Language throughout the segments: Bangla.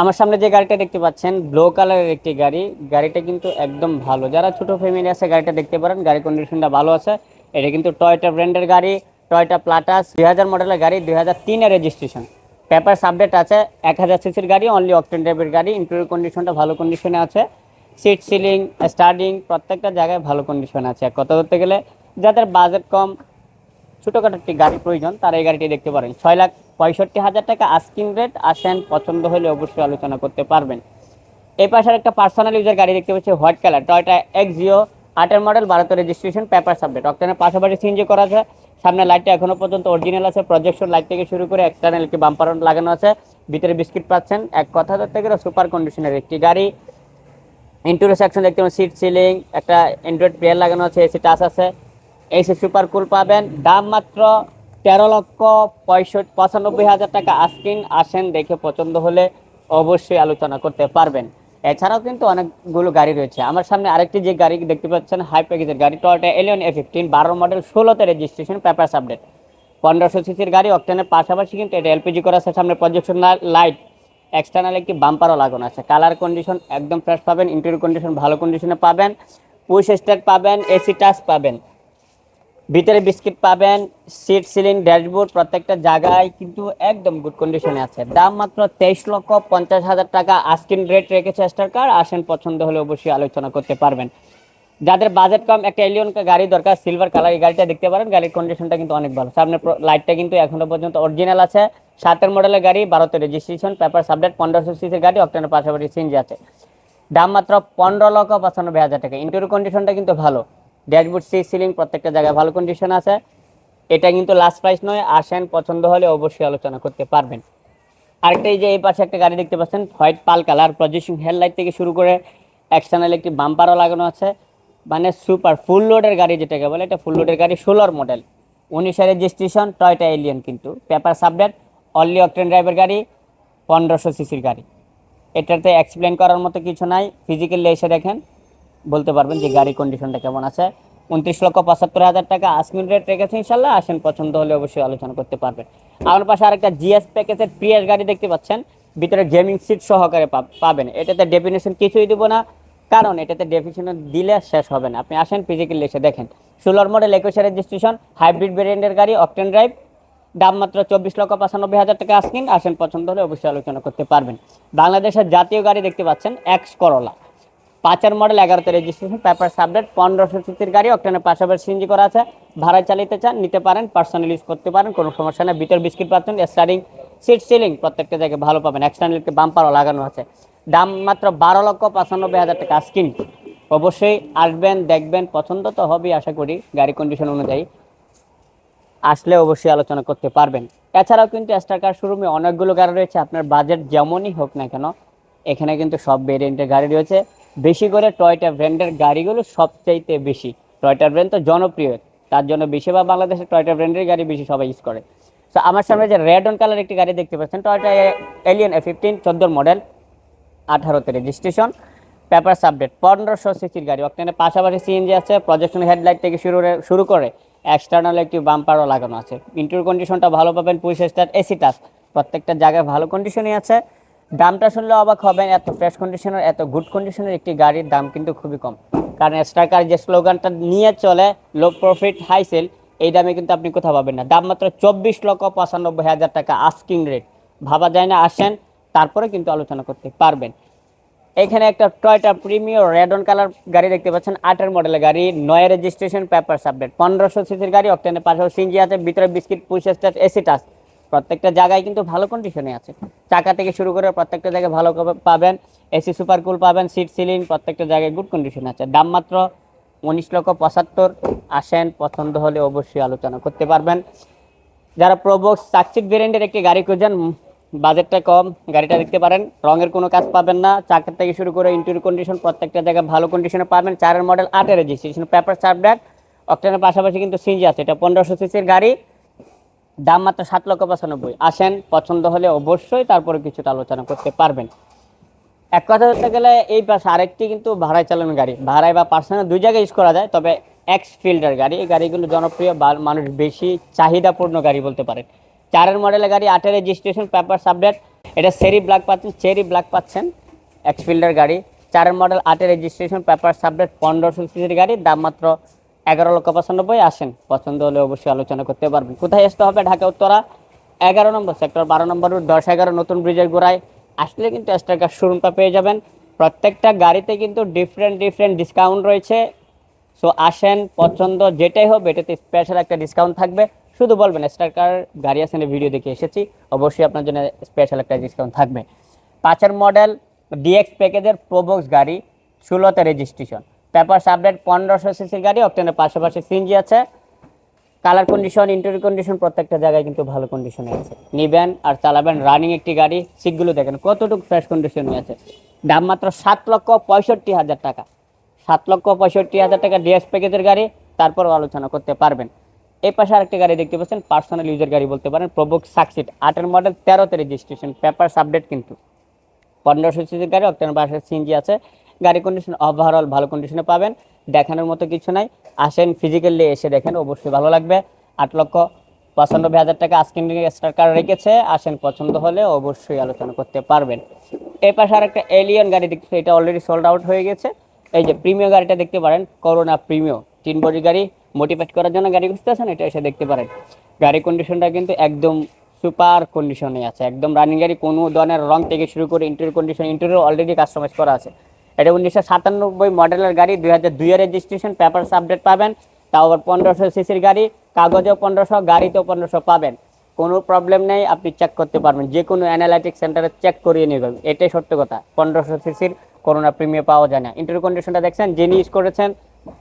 আমার সামনে যে গাড়িটা দেখতে পাচ্ছেন ব্লু কালারের একটি গাড়ি। গাড়িটা কিন্তু একদম ভালো। যারা ছোট ফ্যামিলি আছে, গাড়িটা দেখতে পারেন। গাড়ি কন্ডিশনটা ভালো আছে। এটা কিন্তু টয়টা ব্র্যান্ডের গাড়ি টয়টা প্লাটাস দুই হাজার মডেলের গাড়ি, দুই হাজার তিনের রেজিস্ট্রেশন পেপার সাবডেট আছে, এক হাজার সিসির গাড়ি অনলি অকটেন টাইপের গাড়ি। ইন্টারিয়র কন্ডিশনটা ভালো কন্ডিশনে আছে। সিট সিলিং স্টার্টিং প্রত্যেকটা জায়গায় ভালো কন্ডিশন আছে। কথা বলতে গেলে, যাদের বাজেট কম, ছোটোখাটো একটি গাড়ি প্রয়োজন, তারা এই গাড়িটি দেখতে পারেন। ছয় লাখ পঁয়ষট্টি হাজার টাকা আস্কিং রেট আসেন, পছন্দ হলে অবশ্যই আলোচনা করতে পারবেন। এই পাশে একটা পার্সোনাল ইউজার গাড়ি দেখতে পাচ্ছি white colour Toyota Axio আটের মডেল ভারতের রেজিস্ট্রেশন পেপার সাবজেক্ট অক্টেনের পাশাপাশি সিএনজি করা আছে। সামনে লাইটটা এখনও পর্যন্ত অরিজিনাল আছে। প্রজেকশন লাইট থেকে শুরু করে এক্সটার্নাল একটি বাম্পার লাগানো আছে। ভিতরে বিস্কিট পাচ্ছেন। এক কথা ধরতে গেলে সুপার কন্ডিশনের একটি গাড়ি। ইন্টুরিয়র সেকশন দেখতে পাবেন সিট সিলিং একটা অ্যান্ড্রয়েড প্লেয়ার লাগানো আছে এসি টাচ আছে। এসি সুপার কুল পাবেন। দাম মাত্র তেরো লক্ষ পঁয়ষট্টি পঁচানব্বই হাজার টাকা আস্কিন আসেন দেখে পছন্দ হলে অবশ্যই আলোচনা করতে পারবেন। এছাড়াও কিন্তু অনেকগুলো গাড়ি রয়েছে। আমার সামনে আরেকটি যে গাড়ি দেখতে পাচ্ছেন হাই প্যাকেজের গাড়ি টয়টা এলিয়ন এ ফিফটিন বারো মডেল ষোলোতে রেজিস্ট্রেশন পেপার আপডেট পনেরোশো সিসির গাড়ি অক্টেনের পাশাপাশি কিন্তু এটা এলপিজি করা আছে। সামনে প্রজেকশন লাইট এক্সটার্নাল একটি বাম্পারও লাগানো আছে। কালার কন্ডিশন একদম ফ্রেশ পাবেন ইন্টেরিয়র কন্ডিশন ভালো কন্ডিশনে পাবেন। পুশ স্টার্ট পাবেন এসি টাচ পাবেন। ভিতরে বিস্কিট পাবেন সিট সিলিং ড্যাশবোর্ড প্রত্যেকটা জায়গায় কিন্তু একদম গুড কন্ডিশনে আছে। দাম মাত্র তেইশ লক্ষ পঞ্চাশ হাজার টাকা। আস্কিন রেট রেখেছে স্টার কার আসেন পছন্দ হলে অবশ্যই আলোচনা করতে পারবেন। যাদের বাজেট কম, একটা এলিয়ন গাড়ি দরকার সিলভার কালার এই গাড়িটা দেখতে পারেন, গাড়ির কন্ডিশনটা কিন্তু অনেক ভালো। সামনে লাইটটা কিন্তু এখনও পর্যন্ত অরিজিনাল আছে। সাতের মডেলের গাড়ি ভারতের রেজিস্ট্রেশন পেপার সাবডেট পনেরোশো সিসির গাড়ি অক্টেনের পাশাপাশি সিনজি আছে। দাম মাত্র পনেরো লক্ষ পঁচানব্বই হাজার টাকা। ইন্টেরিয়র কন্ডিশনটা কিন্তু ভালো। ড্যাশবোর্ড সি সিলিং প্রত্যেকটা জায়গায় ভালো কন্ডিশন আছে। এটা কিন্তু লাস্ট প্রাইস নয়, আসেন, পছন্দ হলে অবশ্যই আলোচনা করতে পারবেন। আরেকটা এই যে এই পাশে একটা গাড়ি দেখতে পাচ্ছেন white pearl colour projection headlight থেকে শুরু করে এক্সটার্নাল একটি বাম্পারও লাগানো আছে। মানে সুপার ফুল লোডের গাড়ি যেটাকে বলে, এটা ফুল লোডের গাড়ি ষোলোর মডেল উনিশের রেজিস্ট্রেশন টয়টা এলিয়ন কিন্তু। Paper update only octane driver গাড়ি, পনেরোশো সিসির গাড়ি। এটাতে এক্সপ্লেন করার মতো কিছু নাই ফিজিক্যালি এসে দেখেন। বলতে পারবেন যে গাড়ি কন্ডিশনটা কেমন আছে। উনত্রিশ লক্ষ পঁচাত্তর হাজার টাকা আসমিন রেট রেখেছে ইনশাল্লাহ, আসেন পছন্দ হলে অবশ্যই আলোচনা করতে পারবেন। আমার পাশে আরেকটা জিএস প্যাকেজের প্রিয়াস গাড়ি দেখতে পাচ্ছেন, ভিতরে গেমিং সিট সহকারে পাবেন। এটাতে ডেফিনেশন কিছুই দিব না, কারণ এটাতে ডেফিনেশন দিলে শেষ হবে না। আপনি আসেন ফিজিক্যালি এসে দেখেন। ষোলোর মডেল একুশে রেজিস্ট্রেশন হাইব্রিড ভেরিয়েন্টের গাড়ি অকটেন ড্রাইভ দাম মাত্র চব্বিশ লক্ষ পঁচানব্বই হাজার টাকা আসকিন আসেন পছন্দ হলে অবশ্যই আলোচনা করতে পারবেন। বাংলাদেশের জাতীয় গাড়ি দেখতে পাচ্ছেন এক্স করলা পাঁচের মডেল এগারোতে রেজিস্ট্রেশন পেপার সাবডেট পনেরোশো সিসির গাড়ি অক্টেনের পাশাপাশি সিএনজি করা আছে। ভাড়ায় চালিতে চান, নিতে পারেন পার্সোনাল ইউজ করতে পারেন, কোনো সমস্যা নেই। ভিতর বিস্কিট পাচ্ছেন স্টারিং সিট সিলিং প্রত্যেকটা জায়গায় ভালো পাবেন। এক্সটার্নাল বাম্পারও লাগানো আছে। দাম মাত্র বারো লক্ষ পঁচানব্বই হাজার টাকা। স্কিন অবশ্যই আসবেন, দেখবেন, পছন্দ তো হবেই, আশা করি, গাড়ি কন্ডিশন অনুযায়ী। আসলে অবশ্যই আলোচনা করতে পারবেন। এছাড়াও কিন্তু স্টারকার শোরুমে অনেকগুলো গাড়ি রয়েছে। আপনার বাজেট যেমনই হোক না কেন, এখানে কিন্তু সব ভেরিয়েন্টের গাড়ি রয়েছে। বেশি করে টয়টা ব্র্যান্ডের গাড়িগুলো সবচাইতে বেশি। টয়টা ব্র্যান্ড তো জনপ্রিয়, তার জন্য বেশিরভাগ বাংলাদেশে টয়টা ব্র্যান্ডের গাড়ি বেশি সবাই ইউজ করে। তো আমার সামনে যে রেড অন কালার একটি গাড়ি দেখতে পাচ্ছেন টয়টা এলিয়ন এ ফিফটিন চোদ্দোর মডেল আঠারোতে রেজিস্ট্রেশন পেপার আপডেট পনেরোশো সিসির গাড়ি। অক্টেনের পাশাপাশি সিএনজি আছে প্রজেকশন হেডলাইট থেকে শুরু শুরু করে এক্সটার্নাল একটি বাম্পারও লাগানো আছে। ইন্টার কন্ডিশনটা ভালো পাবেন পুলিশ স্টার্ট এসি টাচ প্রত্যেকটা জায়গায় ভালো কন্ডিশনই আছে। দামটা শুনলে অবাক হবেন, এত ফ্রেশ কন্ডিশনের এত গুড কন্ডিশনের একটি গাড়ির দাম কিন্তু খুবই কম। কারণ স্টারকার যে স্লোগানটা নিয়ে চলে লো প্রফিট হাই সেল এই দামে কিন্তু আপনি কোথাও পাবেন না। দাম মাত্র চব্বিশ লক্ষ পঁচানব্বই হাজার টাকা আস্কিং রেট ভাবা যায় না, আসেন, তারপরে কিন্তু আলোচনা করতে পারবেন। এখানে একটা Toyota Premio red wine colour গাড়ি দেখতে পাচ্ছেন আটের মডেলের গাড়ি, নয় রেজিস্ট্রেশন পেপার আপডেট পনেরোশো সিসির গাড়ি অক্টেনের পাশাপাশি সিনজি আছে, ভিতরে biscuit push start AC touch প্রত্যেকটা জায়গায় কিন্তু ভালো কন্ডিশনে আছে। চাকা থেকে শুরু করে প্রত্যেকটা জায়গায় ভালো পাবেন, এসি সুপার কুল পাবেন সিট সিলিং প্রত্যেকটা জায়গায় গুড কন্ডিশনে আছে। দাম মাত্র উনিশ লক্ষ পঁচাত্তর। আসেন, পছন্দ হলে অবশ্যই আলোচনা করতে পারবেন। যারা প্রোবক্স সাকসিড ভেরিয়েন্টের একটি গাড়ি খুঁজেন বাজেটটা কম, গাড়িটা দেখতে পারেন, রঙের কোনো কাজ পাবেন না। চাকার থেকে শুরু করে ইন্টেরিয়র কন্ডিশন প্রত্যেকটা জায়গায় ভালো কন্ডিশনে পাবেন। চারের মডেল আটের রেজিস্ট্রেশন পেপার সাবডাক অক্টেনের পাশাপাশি কিন্তু সিনজি আছে। এটা পনেরোশো সিসির গাড়ি। দাম মাত্র সাত লক্ষ পঁচানব্বই। আসেন, পছন্দ হলে অবশ্যই তারপরে কিছুটা আলোচনা করতে পারবেন। এক কথা বলতে গেলে এই পাশে আরেকটি কিন্তু ভাড়ায় চালানো গাড়ি। ভাড়ায় বা পার্সোনাল দুই জায়গায় ইউজ করা যায়, তবে এক্স ফিল্ডার গাড়ি। এই গাড়িগুলো জনপ্রিয় বা মানুষ বেশি চাহিদাপূর্ণ গাড়ি বলতে পারেন। চারের মডেলের গাড়ি আটের রেজিস্ট্রেশন পেপার সাবডেট এটা সেরি ব্ল্যাক পাচ্ছেন চেরি ব্ল্যাক পাচ্ছেন এক্স ফিল্ডার গাড়ি। চারের মডেল আটের রেজিস্ট্রেশন পেপার সাবজেক্ট পনেরোশো সিসির গাড়ি। দাম মাত্র এগারো লক্ষ পঁচানব্বই, আসেন। পছন্দ হলে অবশ্যই আলোচনা করতে পারবেন। কোথায় আসতে হবে? ঢাকা, উত্তরা। এগারো নম্বর সেক্টর, বারো নম্বর রুট, দশ এগারো, নতুন ব্রিজের গোড়ায়। আসলে কিন্তু স্ট্রাইকার শোরুমটা পেয়ে যাবেন। প্রত্যেকটা গাড়িতে কিন্তু ডিফারেন্ট ডিফারেন্ট ডিসকাউন্ট রয়েছে। সো আসেন, পছন্দ যেটাই হবে এটাতে স্পেশাল একটা ডিসকাউন্ট থাকবে। শুধু বলবেন স্টারকার গাড়ি আসেন ভিডিও দেখে এসেছি। অবশ্যই আপনার জন্য স্পেশাল একটা ডিসকাউন্ট থাকবে। পাঁচের মডেল ডিএক্স প্যাকেজের প্রোবক্স গাড়ি, ষোলোতে রেজিস্ট্রেশন পেপার আপডেট পনেরোশো সিসির গাড়ি অক্টেনের পাশাপাশি সিনজি আছে। কালার কন্ডিশন ইন্টারি কন্ডিশন প্রত্যেকটা জায়গায় কিন্তু ভালো কন্ডিশনে আছে। নিবেন আর চালাবেন রানিং একটি গাড়ি সিটগুলো দেখেন কতটুকু ফ্রেশ কন্ডিশনে আছে। দাম মাত্র সাত লক্ষ পঁয়ষট্টি হাজার টাকা। সাত লক্ষ পঁয়ষট্টি হাজার টাকা ডিএস প্যাকেজের গাড়ি, তারপর আলোচনা করতে পারবেন। এই পাশে আরেকটি গাড়ি দেখতে পাচ্ছেন পার্সোনাল ইউজের গাড়ি বলতে পারেন প্রবুক সাকসিট আটের মডেল তেরোতে রেজিস্ট্রেশন পেপার সাবডেট কিন্তু। পনেরোশো সিসির গাড়ি অক্টেন বাসের সিএনজি আছে। গাড়ি কন্ডিশন ওভারঅল ভালো কন্ডিশনে পাবেন, দেখানোর মতো কিছু নাই। আসেন ফিজিক্যালি এসে দেখেন, অবশ্যই ভালো লাগবে। আট লক্ষ পঁচানব্বই হাজার টাকা আজকিন স্টার রেখেছে। আসেন, পছন্দ হলে অবশ্যই আলোচনা করতে পারবেন। এই পাশে আর একটা এলিয়ন গাড়ি দেখতে এটা অলরেডি সোল্ড আউট হয়ে গেছে। এই যে প্রিমিয় গাড়িটা দেখতে পারেন করোনা প্রিমিয় তিন বডি গাড়ি মোটিভেট করার জন্য গাড়ি খুঁজতে আছেন এটা এসে দেখতে পারেন। গাড়ি কন্ডিশনটা কিন্তু একদম সুপার কন্ডিশনে আছে, একদম রানিং গাড়ি, কোনো ধরনের রং থেকে শুরু করে interior condition interior already customize করা আছে। এটা উনিশশো সাতানব্বই মডেলের গাড়ি, দুই হাজার দুইয়ের রেজিস্ট্রেশন পেপারস আপডেট পাবেন। তাও আবার পনেরোশো সিসির গাড়ি, কাগজেও পনেরোশো, গাড়িতেও পনেরোশো পাবেন। কোনো প্রবলেম নেই, আপনি চেক করতে পারবেন। যে কোনো অ্যানালাইটিক সেন্টারে চেক করিয়ে নেবেন এটাই সত্য কথা। পনেরোশো সিসির করোনা প্রিমিয়াম পাওয়া যায় না। ইন্টারভিউ কন্ডিশনটা দেখছেন? যিনি ইউজ করেছেন,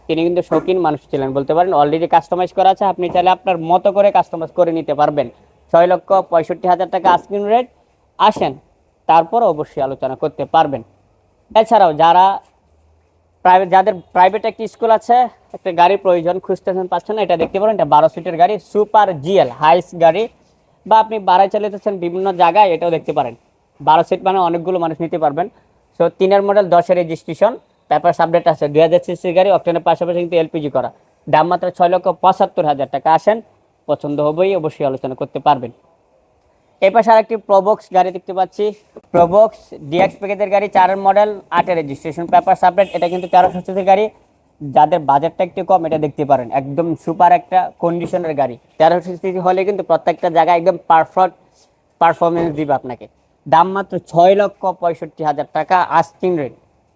তিনি কিন্তু শৌখিন মানুষ ছিলেন, বলতে পারেন। অলরেডি কাস্টমাইজ করা আছে। আপনি চাইলে আপনার মতো করে কাস্টমাইজ করে নিতে পারবেন। ছয় লক্ষ পঁয়ষট্টি হাজার টাকা আস্কিন রেট আসেন তারপর অবশ্যই আলোচনা করতে পারবেন। এছাড়াও যারা প্রাইভেট যাদের প্রাইভেট একটি স্কুল আছে, একটা গাড়ির প্রয়োজন খুঁজতেছেন পাচ্ছেন না, এটা দেখতে পারেন, এটা বারো সিটের গাড়ি সুপার জিএল হাইস গাড়ি বা আপনি বাড়াই চালিতেছেন বিভিন্ন জায়গায়, এটাও দেখতে পারেন। বারো সিট মানে অনেকগুলো মানুষ নিতে পারবেন। সো তিনের মডেল দশের রেজিস্ট্রেশন পেপার আপডেট আছে, দুই হাজার সিসির গাড়ি অক্টেনের পাশাপাশি কিন্তু এলপিজি করা। দাম মাত্র ছয় লক্ষ পঁচাত্তর হাজার টাকা। আসেন, পছন্দ হবেই, অবশ্যই আলোচনা করতে পারবেন। এই পাশে আরেকটি প্রবক্স গাড়ি দেখতে পাচ্ছি। প্রবক্স ডিএক্স প্যাকেজের গাড়ি, চারের মডেল আটের রেজিস্ট্রেশন পেপার সাবলেট এটা কিন্তু তেরোশো সিসির গাড়ি। যাদের বাজেটটা একটু কম, এটা দেখতে পারেন। একদম সুপার একটা কন্ডিশনের গাড়ি। তেরোশো সিসি হলে কিন্তু প্রত্যেকটা জায়গায় একদম পারফেক্ট পারফরমেন্স দিবে আপনাকে। দাম মাত্র ছয় লক্ষ পঁয়ষট্টি হাজার টাকা আস্কিং রেট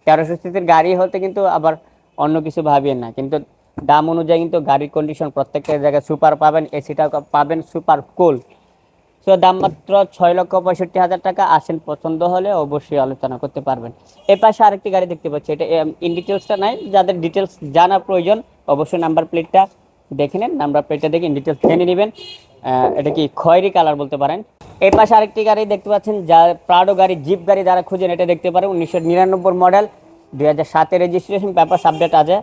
তেরোশো সিসির গাড়ি হতে কিন্তু আবার অন্য কিছু ভাবিয়েন না। কিন্তু দাম অনুযায়ী কিন্তু গাড়ির কন্ডিশন প্রত্যেকটা জায়গায় সুপার পাবেন এসিটা পাবেন সুপার কুল সো দাম মাত্র ছয় লক্ষ পঁয়ষট্টি হাজার টাকা। আসেন, পছন্দ হলে অবশ্যই আলোচনা করতে পারবেন। এ পাশে আরেকটি গাড়ি দেখতে পাচ্ছি। এটা ইন ডিটেলসটা নাই। যাদের ডিটেলস জানা প্রয়োজন, অবশ্যই নাম্বার প্লেটটা দেখে নেন। নাম্বার প্লেটটা দেখে ইন ডিটেলস জেনে নেবেন। এটা কি খয়েরি কালার বলতে পারেন। এই পাশে আরেকটি গাড়ি দেখতে পাচ্ছেন, যা প্রাডো গাড়ি জিপ গাড়ি যারা খুঁজেন, এটা দেখতে পারেন। উনিশশো নিরানব্বই মডেল দুই হাজার সাতের রেজিস্ট্রেশন পেপার আপডেট আছে।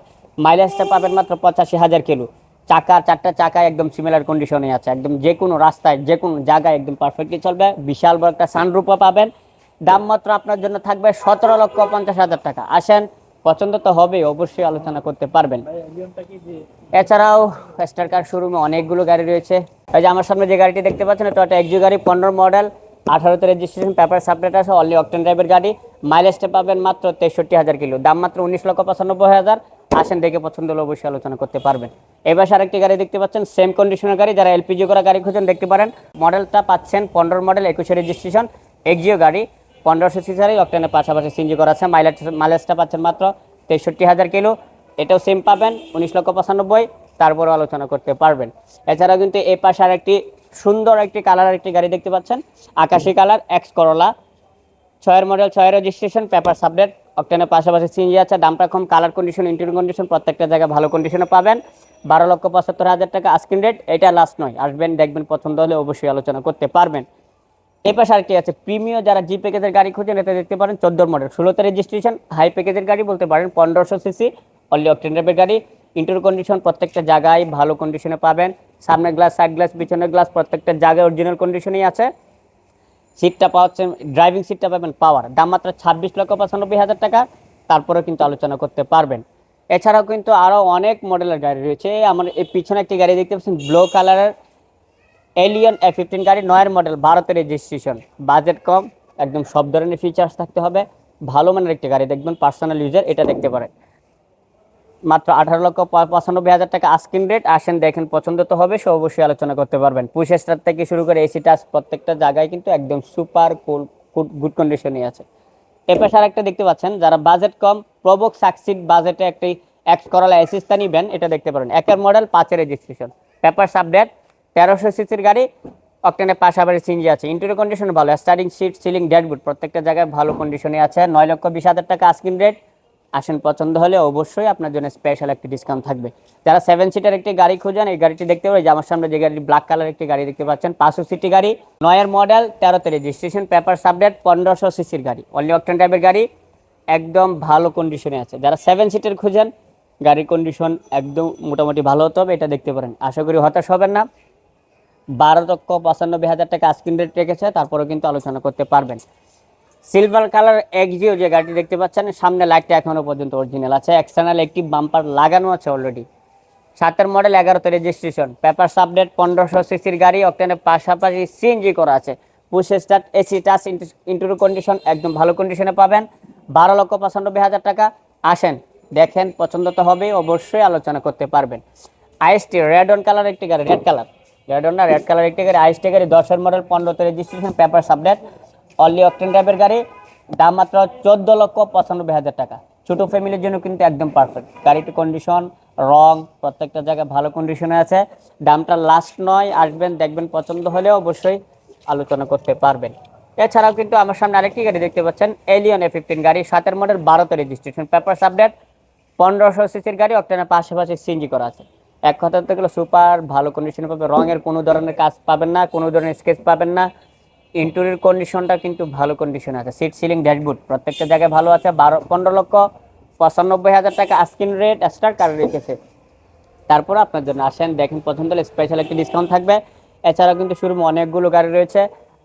মাইলেজটা পাবেন মাত্র পঁচাশি হাজার কিলো। চাকা, চারটা চাকা একদম সিমিলার কন্ডিশনে আছে। একদম যে কোনো রাস্তায় যে কোনো জায়গায় একদম পারফেক্টলি চলবে। বিশাল বড় একটা সানরুপও পাবেন। দাম মাত্র আপনার জন্য থাকবে সতেরো লক্ষ পঞ্চাশ হাজার টাকা। আসেন, পছন্দ তো হবে অবশ্যই আলোচনা করতে পারবেন। এছাড়াও স্টার কার শোরুমে অনেকগুলো গাড়ি রয়েছে। এই যে আমার সামনে যে গাড়িটি দেখতে পাচ্ছেন, এটা একটা একজু গাড়ি পনেরো মডেল আঠারোতে রেজিস্ট্রেশন পেপার সাবলেট আছে অনলি অকটেন ড্রাইভের গাড়ি। মাইলেজটা পাবেন মাত্র তেষট্টি হাজার কিলো। দাম মাত্র উনিশ লক্ষ পঁচানব্বই হাজার। আসেন, দেখে পছন্দ হলে অবশ্যই আলোচনা করতে পারবেন। এবার আরেকটি গাড়ি দেখতে পাচ্ছেন সেম কন্ডিশনের গাড়ি, যারা এলপিজি করা গাড়ি খুঁজেন দেখতে পারেন। মডেলটা পাচ্ছেন পনেরো মডেল একুশে রেজিস্ট্রেশন এক্সিও গাড়ি, পনেরোশো সিসারি অকটেনের পাশাপাশি সিনজি করা আছে। মাইলেজ মাইলেজটা পাচ্ছেন মাত্র তেষট্টি হাজার কিলো। এটাও সেম পাবেন, উনিশ লক্ষ পঁচানব্বই। তারপরও আলোচনা করতে পারবেন। এছাড়াও কিন্তু এই পাশে আর একটি সুন্দর একটি কালার একটি গাড়ি দেখতে পাচ্ছেন, আকাশি কালার এক্স করলা ছয়ের মডেল ছয়ের রেজিস্ট্রেশন পেপার সাবডেট অক্টেনের পাশাপাশি সিনজি আছে দামটা কম কালার কন্ডিশন ইন্টেরিয়র কন্ডিশন প্রত্যেকটা জায়গায় ভালো কন্ডিশনে পাবেন। বারো লক্ষ পঁচাত্তর হাজার টাকা আস্কিন রেট এটা লাস্ট নয়। আসবেন, দেখবেন, পছন্দ হলে অবশ্যই আলোচনা করতে পারবেন। এই পাশে আরেকটি আছে প্রিমিয় যারা জি প্যাকেজের গাড়ি খুঁজেন, এটা দেখতে পারেন, চোদ্দোর মডেল ষোলোতে রেজিস্ট্রেশন হাই প্যাকেজের গাড়ি বলতে পারেন, পনেরোশো সিসি অনলি অকটেন গাড়ি। ইন্টার কন্ডিশন প্রত্যেকটা জায়গায় ভালো কন্ডিশনে পাবেন। সামনের গ্লাস সাইড গ্লাস পিছনের গ্লাস প্রত্যেকটা জায়গায় অরিজিনাল কন্ডিশনেই আছে। সিটটা পাচ্ছেন ড্রাইভিং সিটটা পাবেন পাওয়ার দাম মাত্র ছাব্বিশ লক্ষ পঁচানব্বই হাজার টাকা। তারপরেও কিন্তু আলোচনা করতে পারবেন। এছাড়াও কিন্তু আরও অনেক মডেলের গাড়ি রয়েছে। আমার এই পিছনে একটি গাড়ি দেখতে পাচ্ছেন ব্লু কালারের এলিয়ন এ ফিফটিন গাড়ি, নয়ের মডেল ভারতের রেজিস্ট্রেশন বাজেট কম, একদম সব ধরনের ফিচার্স থাকতে হবে। ভালো মানের একটি গাড়ি দেখবেন পার্সোনাল ইউজার এটা দেখতে পারেন মাত্র আঠারো লক্ষ পঁচানব্বই হাজার টাকা আস্কিং রেট আসেন, দেখেন, পছন্দ তো হবে, সে অবশ্যই আলোচনা করতে পারবেন। পুশ স্টার থেকে শুরু করে এসি টাচ প্রত্যেকটা জায়গায় কিন্তু একদম সুপার কুল গুড কন্ডিশনে আছে। এ পাশে আরেকটা দেখতে পাচ্ছেন, যারা বাজেট কম প্রবক সাকসিড বাজেটে একটি এক্স করালা অ্যাসিস্তা নিবেন, এটা দেখতে পারেন। একের মডেল পাঁচের রেজিস্ট্রেশন পেপার সাবডেট তেরোশো সিসির গাড়ি অকটেনের পাশাপাশি সিঞ্জি আছে। ইন্টেরিয়র কন্ডিশন ভালো স্টার্টিং সিট সিলিং ড্যাশবোর্ড প্রত্যেকটা জায়গায় ভালো কন্ডিশনে আছে। নয় লক্ষ বিশ হাজার টাকা আস্কিন রেট আসেন পছন্দ হলে অবশ্যই আপনার জন্য স্পেশাল একটি ডিসকাউন্ট থাকবে। যারা সেভেন সিটার একটি গাড়ি খুঁজেন, এই গাড়িটি দেখতে পারেন যে আমার সামনে যে গাড়ি ব্ল্যাক কালার একটি গাড়ি দেখতে পাচ্ছেন, পাঁচশো সিটি গাড়ি, নয়ের মডেল তেরোতে রেজিস্ট্রেশন পেপার সাবডেট পনেরোশো সিসির গাড়ি। অনলি অকটেন টাইপের গাড়ি, একদম ভালো কন্ডিশনে আছে। যারা সেভেন সিটের খুঁজেন, গাড়ির কন্ডিশন একদম মোটামুটি ভালো হতে হবে, এটা দেখতে পারেন। আশা করি হতাশ হবেন না। বারো লক্ষ পঁচানব্বই হাজার টাকা স্ক্রিন রেট রেখেছে, তারপরেও কিন্তু আলোচনা করতে পারবেন। সিলভার কালার এক্সিও যে গাড়িটি দেখতে পাচ্ছেন, সামনে লাইটটা এখনও পর্যন্ত অরিজিনাল আছে। এক্সটার্নাল একটি বাম্পার লাগানো আছে অলরেডি সাতের মডেল এগারোতে রেজিস্ট্রেশন পেপার আপডেট পনেরোশো সিসির গাড়ি অক্টেনের পাশাপাশি সিএনজি করা আছে। Push start AC touch interior condition একদম ভালো কন্ডিশনে পাবেন। বারো লক্ষ পঁচানব্বই হাজার টাকা। আসেন, দেখেন, পছন্দ তো হবে অবশ্যই আলোচনা করতে পারবেন। আইএসটি রেড অন কালার একটি গাড়ি রেড কালার রেড অন না রেড কালার একটি গাড়ি। আইএসটি গাড়ি দশের মডেল পনেরোতে registration paper update only octane টাইপের গাড়ি, দাম মাত্র চোদ্দ লক্ষ পঁচানব্বই হাজার টাকা। ছোটো ফ্যামিলির জন্য কিন্তু একদম পারফেক্ট গাড়িটির কন্ডিশন রং, প্রত্যেকটা জায়গায় ভালো কন্ডিশনে আছে। দামটা লাস্ট নয়, আসবেন, দেখবেন পছন্দ হলে অবশ্যই আলোচনা করতে পারবেন। এছাড়াও কিন্তু আমার সামনে আরেকটি গাড়ি দেখতে পাচ্ছেন এলিয়ন এ ফিফটিন গাড়ি, সাতের মডেল বারোতে রেজিস্ট্রেশন পেপার আপডেট পনেরোশো সিসির গাড়ি অক্টেনের পাশাপাশি সিএনজি করা আছে। এক কথা গেলে সুপার ভালো কন্ডিশনে পাবে, রঙের কোনো ধরনের কাজ পাবেন না, কোনো ধরনের স্কেচ পাবেন না। ইন্টুরির কন্ডিশনটা কিন্তু ভালো কন্ডিশনে আছে। সিট সিলিং ড্যাশবোর্ড প্রত্যেকটা জায়গায় ভালো আছে। বারো, পনেরো লক্ষ পঁচানব্বই হাজার টাকা আস্কিন রেট স্টার কার রেখেছে। তারপর আপনার জন্য আসেন, দেখেন পছন্দ হলে স্পেশাল একটি ডিসকাউন্ট থাকবে। এছাড়াও কিন্তু শোরুমে অনেকগুলো গাড়ি রয়েছে।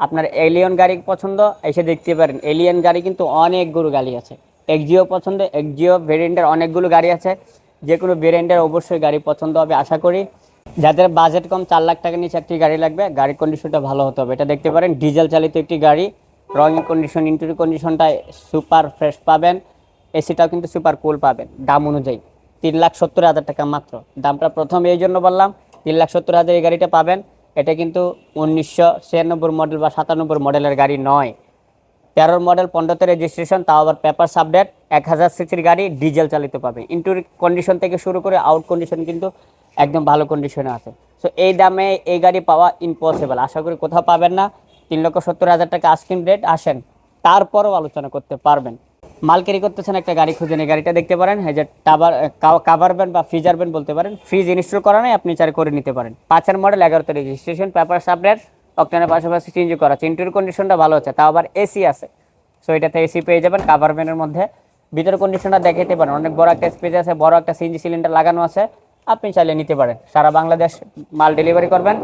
আপনার এলিয়ন গাড়ি পছন্দ, এসে দেখতে পারেন। এলিয়ন গাড়ি কিন্তু অনেকগুলো গাড়ি আছে। এক্সজিও পছন্দ এক্সজিও ভেরিয়েন্টের অনেকগুলো গাড়ি আছে। যে কোনো ভেরিয়েন্টের অবশ্যই গাড়ি পছন্দ হবে, আশা করি। যাদের বাজেট কম, চার লাখ টাকা নিচে একটি গাড়ি লাগবে গাড়ির কন্ডিশনটা ভালো হতে হবে। এটা দেখতে পারেন ডিজেল চালিত একটি গাড়ি রঙিং কন্ডিশন ইন্টারি কন্ডিশনটা সুপার ফ্রেশ পাবেন। এসিটাও কিন্তু সুপার কুল পাবেন। দাম অনুযায়ী, তিন লাখ সত্তর হাজার টাকা মাত্র। দামটা প্রথম এই জন্য বললাম, তিন লাখ সত্তর হাজার এই গাড়িটা পাবেন। এটা কিন্তু উনিশশো ছিয়ানব্বই মডেল বা সাতানব্বই মডেলের গাড়ি নয়। তেরোর মডেল পনেরোতে রেজিস্ট্রেশন তাও আবার পেপার আপডেট এক হাজার সিসির গাড়ি ডিজেল চালিত পাবে। ইন্টুর কন্ডিশন থেকে শুরু করে আউট কন্ডিশন কিন্তু একদম ভালো কন্ডিশনে আছে। সো এই দামে এই গাড়ি পাওয়া ইম্পসিবল আশা করি কোথাও পাবেন না। তিন লক্ষ সত্তর হাজার টাকা আস্কিং রেট আসেন। তারপরও আলোচনা করতে পারবেন। মাল ক্যারি করতেছেন একটা গাড়ি খুঁজেন এই গাড়িটা দেখতে পারেন, এই যে টাবার কাভার ব্যান্ড বা ফ্রিজার ব্যান্ড বলতে পারেন। ফ্রিজ ইনস্টল করা নেই, আপনি চার করে নিতে পারেন। পাঁচের মডেল এগারোতে রেজিস্ট্রেশন পেপার আপডেট অক্টেনের পাশাপাশি চেঞ্জ করা। আছে ইন্টেরিয়র কন্ডিশনটা ভালো আছে, তাও আবার এসি আছে। সো এটাতে এসি পেয়ে যাবেন কাভার ব্যান্ডের মধ্যে। ভিতর কন্ডিশনটা দেখাতে পারেন। অনেক বড় একটা স্পেস আছে, বড় একটা সিএনজি সিলিন্ডার লাগানো আছে। আপনি চাইলে নিতে পারেন। সারা বাংলাদেশ মাল ডেলিভারি করবেন,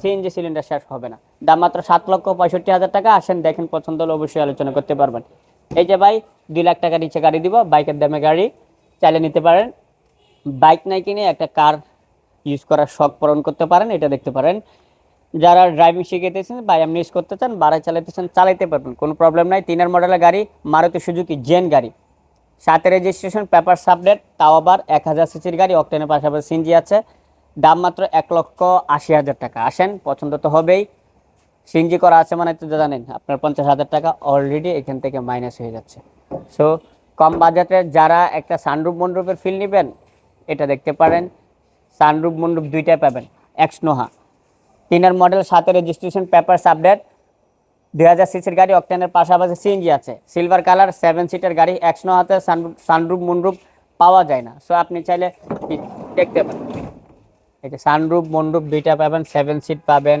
সিএনজি সিলিন্ডার শেষ হবে না। দাম মাত্র সাত লক্ষ পঁয়ষট্টি হাজার টাকা। আসেন, দেখেন পছন্দ হলে অবশ্যই আলোচনা করতে পারবেন। এই যে ভাই, দুই লাখ টাকা নিচে গাড়ি দিব, বাইকের দামে গাড়ি। চাইলে নিতে পারেন। বাইক নাই কিনে একটা কার ইউজ করার শখ পূরণ করতে পারেন, এটা দেখতে পারেন। যারা ড্রাইভিং শিখেতেছেন বা এমনি ইউজ করতে চান বাড়াই চালাইতেছেন, চালাইতে পারবেন, কোনো প্রবলেম নাই। তিনের মডেলের গাড়ি, মারুতি সুজুকি জেন গাড়ি। সাথে রেজিস্ট্রেশন পেপার সাবডেট তাও আবার এক হাজার সিসির গাড়ি অক্টেনের পাশাপাশি সিনজি আছে। দাম মাত্র এক লক্ষ আশি হাজার টাকা। আসেন, পছন্দ তো হবেই। সিনজি করা আছে মানে তো জানেন, আপনার পঞ্চাশ হাজার টাকা অলরেডি এখান থেকে মাইনাস হয়ে যাচ্ছে। সো কম বাজেটে যারা একটা সানরুপ মন্ডরূপের ফিল নেবেন, এটা দেখতে পারেন। সানরুপ মন্ডরূপ দুইটাই পাবেন এক্স নোহা তিনের মডেল সাথে রেজিস্ট্রেশন পেপার আপডেট দুই হাজার সিসির গাড়ি অক্টেনের পাশাপাশি সিএনজি আছে। সিলভার কালার সেভেন সিটের গাড়ি একশো হাতে সানরুপ মুনরুপ পাওয়া যায় না। সো আপনি চাইলে দেখতে পারেন। এই যে সানরুপ মন্ডুপ দুইটা পাবেন সেভেন সিট পাবেন।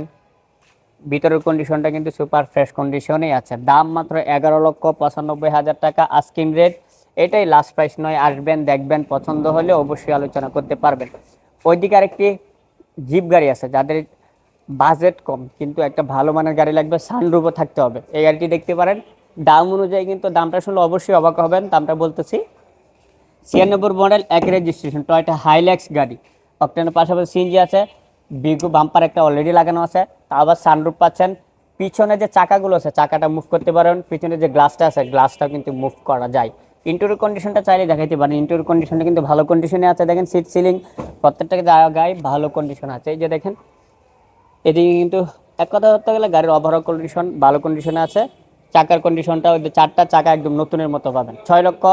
ভিতরের কন্ডিশনটা কিন্তু সুপার ফ্রেশ কন্ডিশনেই আছে। দাম মাত্র এগারো লক্ষ পঁচানব্বই হাজার টাকা আস্কিং রেট এটাই লাস্ট প্রাইস নয়, আসবেন, দেখবেন, পছন্দ হলে অবশ্যই আলোচনা করতে পারবেন। ওইদিকে আরেকটি জিপ গাড়ি আছে, যাদের বাজেট কম, কিন্তু একটা ভালো মানের গাড়ি লাগবে সানরুফও থাকতে হবে। এই গাড়িটি দেখতে পারেন, দাম অনুযায়ী কিন্তু দামটা শুনলে অবশ্যই অবাক হবেন, দামটা বলতেছি। ছিয়ানব্বই মডেল, এক রেজিস্ট্রেশন টয়টা হাইল্যাক্স গাড়ি। অক্টেনের পাশাপাশি সিএনজি আছে বিগু বাম্পার একটা অলরেডি লাগানো আছে, তা আবার সানরুফ পাচ্ছেন। পিছনে যে চাকাগুলো আছে, চাকাটা মুভ করতে পারেন, পিছনে যে গ্লাসটা আছে গ্লাসটা কিন্তু মুভ করা যায়। ইন্টোর কন্ডিশনটা চাইলে দেখাইতে পারেন ইন্টোর কন্ডিশনটা কিন্তু ভালো কন্ডিশনে আছে। দেখেন সিট সিলিং প্রত্যেকটা জায়গায় ভালো কন্ডিশন আছে। এই যে দেখেন এদিকে কিন্তু এক কথা ধরতে গেলে গাড়ির ওভারঅল কন্ডিশন ভালো কন্ডিশনে আছে। চাকার কন্ডিশনটা চারটা চাকা একদম নতুনের মতো পাবেন। ছয় লক্ষ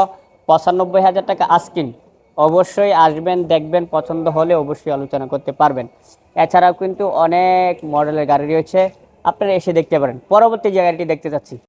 পঁচানব্বই হাজার টাকা আস্কিন অবশ্যই আসবেন, দেখবেন, পছন্দ হলে অবশ্যই আলোচনা করতে পারবেন। এছাড়াও কিন্তু অনেক মডেলের গাড়ি রয়েছে। আপনারা এসে দেখতে পারেন। পরবর্তী যে গাড়িটি দেখতে চাচ্ছি।